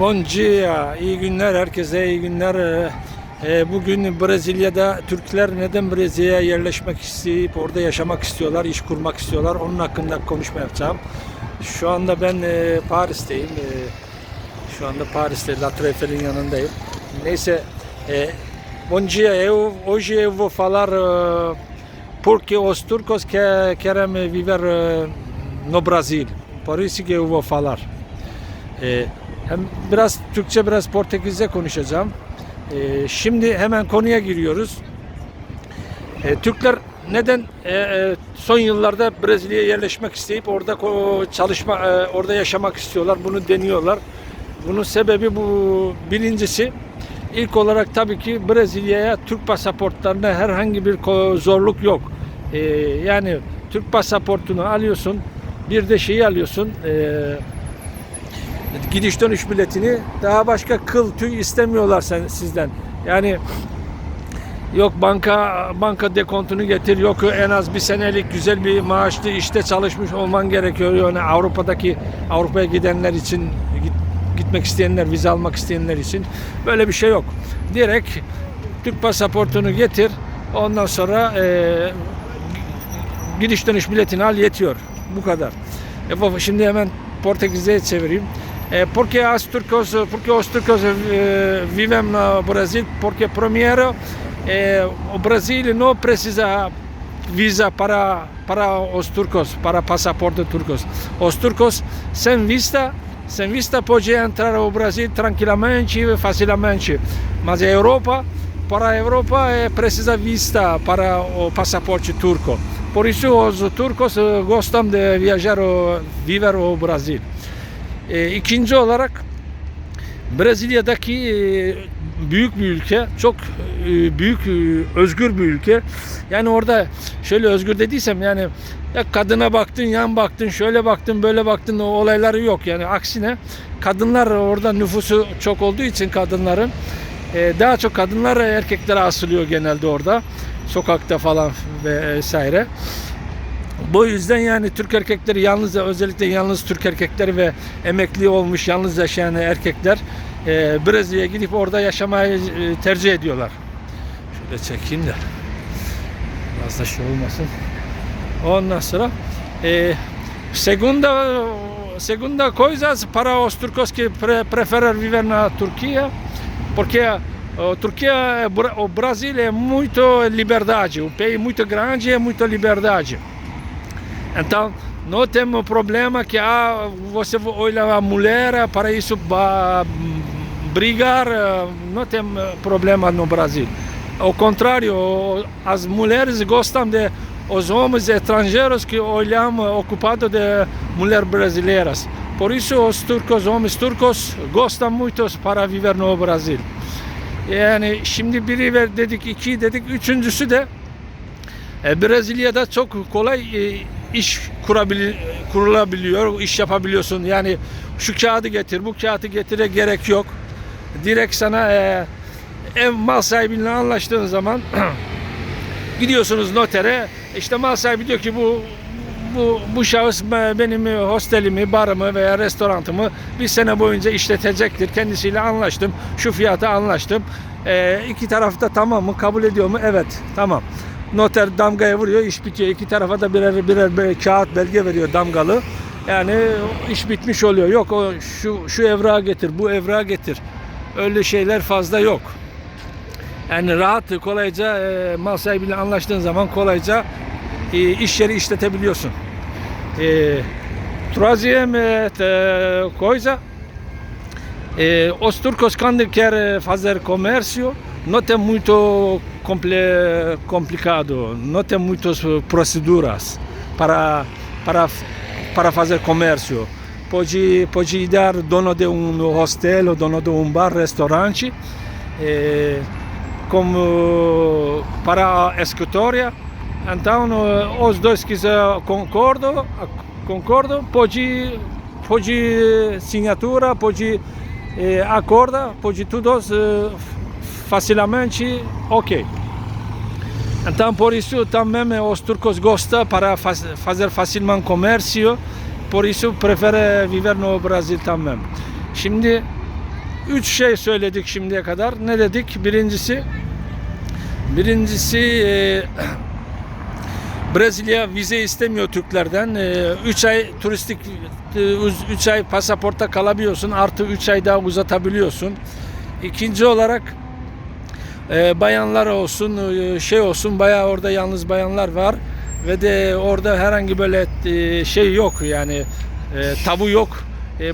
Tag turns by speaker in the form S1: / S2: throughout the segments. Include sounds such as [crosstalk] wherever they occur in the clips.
S1: Bom dia, iyi günler herkese, iyi günler. Ee, e, Bugün Brezilya'da Türkler neden Brezilya'ya yerleşmek isteyip orada yaşamak istiyorlar, iş kurmak istiyorlar. Onun hakkında konuşma yapacağım. Şu anda ben e, Paris'teyim. E, Şu anda Paris'te La Tour Eiffel'in yanındayım. Neyse, e, dia, hoje eu vou falar porque os turcos que querem viver no Brasil. Por isso que eu vou falar. Hem biraz Türkçe biraz Portekizce konuşacağım. Ee, şimdi hemen konuya giriyoruz. Ee, Türkler neden e, e, son yıllarda Brezilya'ya yerleşmek isteyip orada çalışma e, orada yaşamak istiyorlar. Bunu deniyorlar. Bunun sebebi bu birincisi ilk olarak tabii ki Brezilya'ya Türk pasaportlarına herhangi bir zorluk yok. Ee, yani Türk pasaportunu alıyorsun, bir de şeyi alıyorsun. eee gidiş dönüş biletini daha başka kıl tüy istemiyorlar sen, sizden. Yani yok banka banka dekontunu getir yok en az bir senelik güzel bir maaşlı işte çalışmış olman gerekiyor. Yani Avrupa'daki Avrupa'ya gidenler için git- gitmek isteyenler vize almak isteyenler için böyle bir şey yok. Direkt Türk pasaportunu getir ondan sonra eee gidiş dönüş biletini al yetiyor. Bu kadar. E, şimdi hemen Portekizce'ye çevireyim. E, porque as porque os turcos eh, vivem no Brasil, porque primeiro eh, o Brasil não precisa visa para para os turcos, para passaporte turcos. Os turcos sem vista, sem vista pode entrar ao Brasil tranquilamente e facilmente. Mas a Europa, para a Europa é precisa vista para o passaporte turco. Por isso os turcos eh, gostam de viajar, viver o Brasil. E, ikinci olarak Brezilya'daki e, büyük bir ülke, çok e, büyük, e, özgür bir ülke. Yani orada şöyle özgür dediysem yani ya kadına baktın, yan baktın, şöyle baktın, böyle baktın o olayları yok. Yani aksine kadınlar orada nüfusu çok olduğu için kadınların e, daha çok kadınlar erkeklere asılıyor genelde orada. Sokakta falan ve vesaire. Bu yüzden yani Türk erkekleri yalnız özellikle yalnız Türk erkekleri ve emekli olmuş yalnız yaşayan erkekler e, Brezilya'ya gidip orada yaşamayı e, tercih ediyorlar. Şöyle çekeyim de da şey olmasın. Ondan sonra e, segunda segunda coisa para os turcos que pre, preferem viver na Turquia porque o Turquia é o Brasil é muito liberdade um país muito grande e muito liberdade então, não temos problema que ah, você olha a mulher para isso ba- brigar, eh, não tem eh, problema no Brasil. Ao contrário, as mulheres gostam de os homens estrangeiros que olham ocupados de mulheres brasileiras. Por isso, os turcos, homens turcos gostam muito para viver no Brasil. Yani şimdi biri dedik, iki dedik, üçüncüsü de e, Brezilya'da çok kolay e, iş kurabili, kurulabiliyor, iş yapabiliyorsun. Yani şu kağıdı getir, bu kağıdı getire gerek yok. Direkt sana e, ev mal sahibiyle anlaştığın zaman [clears throat] gidiyorsunuz notere. İşte mal sahibi diyor ki bu bu bu şahıs be- benim hostelimi, barımı veya restoranımı bir sene boyunca işletecektir. Kendisiyle anlaştım. Şu fiyata anlaştım. E, iki tarafta tamam mı? Kabul ediyor mu? Evet. Tamam. Noter damgaya vuruyor, iş bitiyor. İki tarafa da birer birer, birer kağıt belge veriyor damgalı. Yani iş bitmiş oluyor. Yok o şu şu evrağı getir, bu evrağı getir. Öyle şeyler fazla yok. Yani rahat, kolayca e, mal sahibiyle anlaştığın zaman kolayca e, iş yeri işletebiliyorsun. E, Troisième e, coisa, e, os turcos quando querem fazer comércio não tem muito complicado, não tem muitas eh, proceduras para, para, para fazer comércio. Pode, pode dar dono de um hostel, dono de um bar, restaurante, eh, como para a escritória. Então, eh, os dois que concordam, concordam pode, pode assinatura, pode eh, acorda, pode tudo eh, facilmente ok. Então, por isso também os turcos gostam para faz, fazer facilmente comércio, por isso preferem viver no Brasil também. Şimdi üç şey söyledik şimdiye kadar. Ne dedik? Birincisi birincisi e, [clears throat] Brezilya vize istemiyor Türklerden. 3 ay turistik 3 ay pasaportta kalabiliyorsun. Artı 3 ay daha uzatabiliyorsun. İkinci olarak e, bayanlar olsun e, şey olsun bayağı orada yalnız bayanlar var ve de orada herhangi böyle e, şey yok yani e, tabu yok.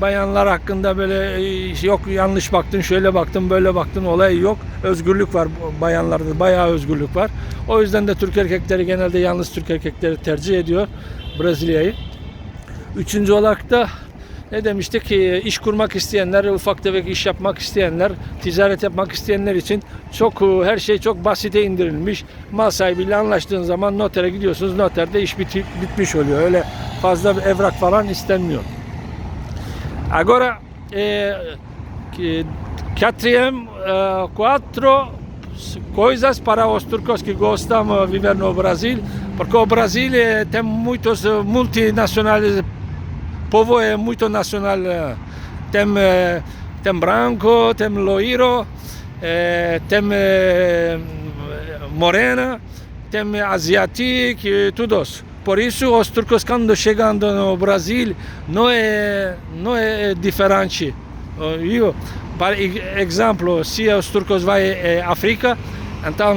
S1: Bayanlar hakkında böyle yok yanlış baktın şöyle baktın böyle baktın olay yok. Özgürlük var bayanlarda bayağı özgürlük var. O yüzden de Türk erkekleri genelde yalnız Türk erkekleri tercih ediyor Brezilya'yı. Üçüncü olarak da ne demiştik iş kurmak isteyenler, ufak tefek iş yapmak isteyenler, ticaret yapmak isteyenler için çok her şey çok basite indirilmiş. Mal sahibiyle anlaştığın zaman notere gidiyorsunuz. Noterde iş biti, bitmiş oluyor. Öyle fazla bir evrak falan istenmiyor. Agora que- quatrième, eh, quatro coisas para os turcos que gostam viver no Brasil, porque o Brasil eh, tem muitos eh, multinacionais, povo é muito nacional, eh, tem, eh, tem branco, tem loiro, eh, tem morena, tem asiático, todos. Por isso os turcos quando chegam no Brasil não é não é diferente. Eu, por exemplo, se os turcos vão à África, então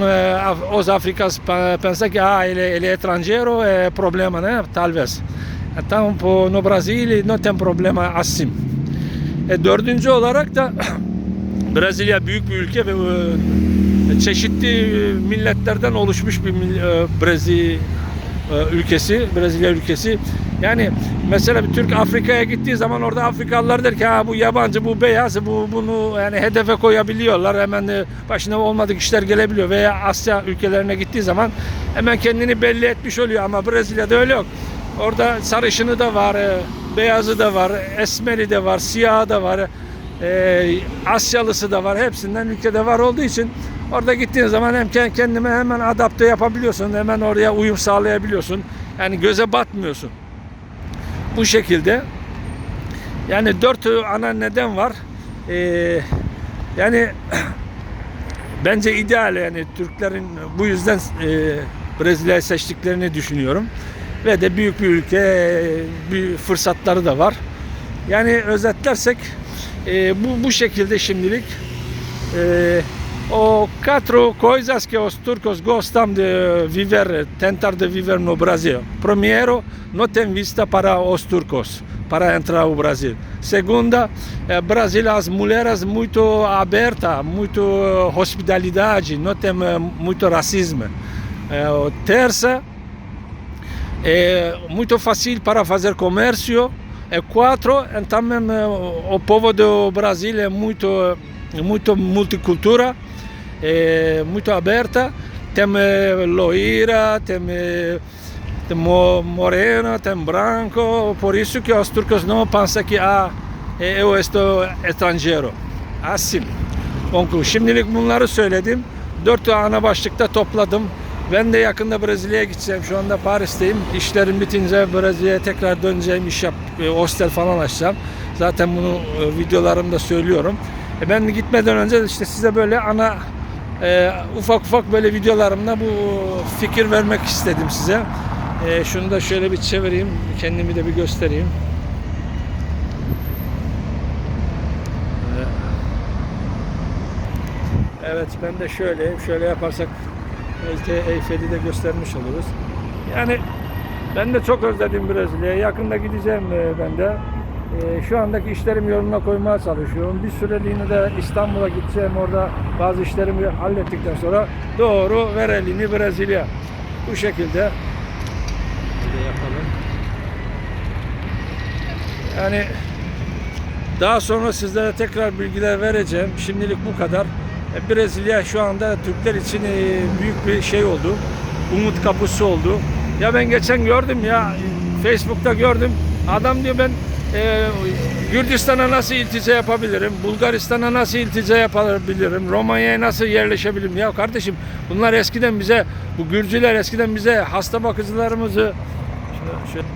S1: os africanos pe- pensam que ah, ele, ele é estrangeiro, é problema, né? Talvez. Então po- no Brasil não tem problema assim. E, dördüncü olarak da [clears throat] Brezilya büyük bir ülke ve e, çeşitli milletlerden oluşmuş bir e, Brezilya e, ülkesi, Brezilya ülkesi. Yani mesela bir Türk Afrika'ya gittiği zaman orada Afrikalılar der ki ha bu yabancı, bu beyaz, bu bunu yani hedefe koyabiliyorlar. Hemen e, başına olmadık işler gelebiliyor veya Asya ülkelerine gittiği zaman hemen kendini belli etmiş oluyor ama Brezilya'da öyle yok. Orada sarışını da var, e, beyazı da var, esmeri de var, siyahı da var, e, Asyalısı da var. Hepsinden ülkede var olduğu için orada gittiğin zaman hem ke- kendime hemen adapte yapabiliyorsun, hemen oraya uyum sağlayabiliyorsun. Yani göze batmıyorsun. Bu şekilde. Yani dört ana neden var. E, yani [clears throat] bence ideal yani Türklerin bu yüzden e, Brezilya'yı seçtiklerini düşünüyorum. Ve de büyük bir ülke, bir fırsatları da var. Yani özetlersek e, bu bu şekilde şimdilik e, o quatro coisas que os turcos gostam de viver, tentar de viver no Brasil. Primeiro, não tem vista para os turcos para entrar ao Brasil. Segunda, eh, Brasil as mulheres muito aberta, muito eh, hospitalidade, não tem eh, muito racismo. O terça, é muito fácil para fazer comércio. É quatro, então o povo do Brasil é muito, muito multicultura, é muito aberta. Tem eh, loira, tem, eh, tem mo- morena, tem branco. Por isso que os turcos não pensam que ah, eu estou estrangeiro. Assim. Onku, şimdilik bunları söyledim. Dört ana başlıkta topladım. Ben de yakında Brezilya'ya gideceğim. Şu anda Paris'teyim. İşlerim bitince Brezilya'ya tekrar döneceğim. iş yap, e, hostel falan açacağım. Zaten bunu e, videolarımda söylüyorum. E, ben gitmeden önce işte size böyle ana e, ufak ufak böyle videolarımda bu fikir vermek istedim size. E, şunu da şöyle bir çevireyim. Kendimi de bir göstereyim. Evet ben de şöyle şöyle yaparsak belki Eyfel'i de göstermiş oluruz. Yani ben de çok özledim Brezilya'yı. Yakında gideceğim e, ben de. E, Şu andaki işlerimi yoluna koymaya çalışıyorum. Bir süreliğine de İstanbul'a gideceğim. Orada bazı işlerimi hallettikten sonra doğru ver elini Brezilya. Bu şekilde. Yapalım. Yani daha sonra sizlere tekrar bilgiler vereceğim. Şimdilik bu kadar. E, Brezilya şu anda Türkler için e, büyük bir şey oldu. Umut kapısı oldu. Ya ben geçen gördüm ya Facebook'ta gördüm. Adam diyor ben e, Gürcistan'a nasıl iltica yapabilirim? Bulgaristan'a nasıl iltica yapabilirim? Romanya'ya nasıl yerleşebilirim? Ya kardeşim bunlar eskiden bize bu Gürcüler eskiden bize hasta bakıcılarımızı şöyle- şöyle-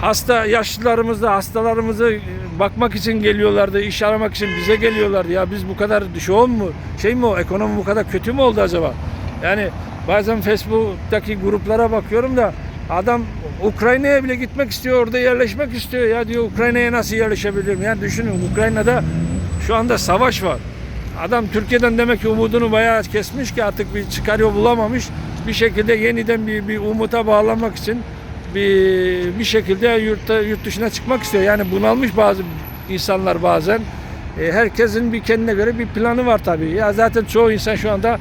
S1: hasta yaşlılarımızda hastalarımızı e, bakmak için geliyorlardı, iş aramak için bize geliyorlardı. Ya biz bu kadar şu mu, şey mi o, ekonomi bu kadar kötü mü oldu acaba? Yani bazen Facebook'taki gruplara bakıyorum da adam Ukrayna'ya bile gitmek istiyor, orada yerleşmek istiyor. Ya diyor Ukrayna'ya nasıl yerleşebilirim? Yani düşünün Ukrayna'da şu anda savaş var. Adam Türkiye'den demek ki umudunu bayağı kesmiş ki artık bir çıkar yol bulamamış. Bir şekilde yeniden bir, bir umuta bağlamak için bir bir şekilde yurtta, yurt dışına çıkmak istiyor. Yani bunalmış bazı insanlar bazen. E, herkesin bir kendine göre bir planı var tabii. Ya zaten çoğu insan şu anda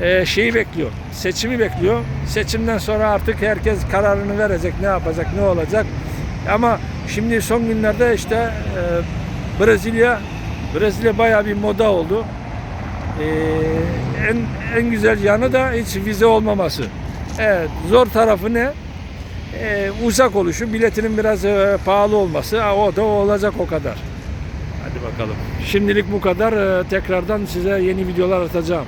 S1: e, şeyi bekliyor. Seçimi bekliyor. Seçimden sonra artık herkes kararını verecek. Ne yapacak, ne olacak. Ama şimdi son günlerde işte e, Brezilya Brezilya bayağı bir moda oldu. E, en en güzel yanı da hiç vize olmaması. Evet, zor tarafı ne? Ee, uzak oluşu, biletinin biraz e, pahalı olması. O da olacak o kadar. Hadi bakalım. Şimdilik bu kadar. Ee, tekrardan size yeni videolar atacağım.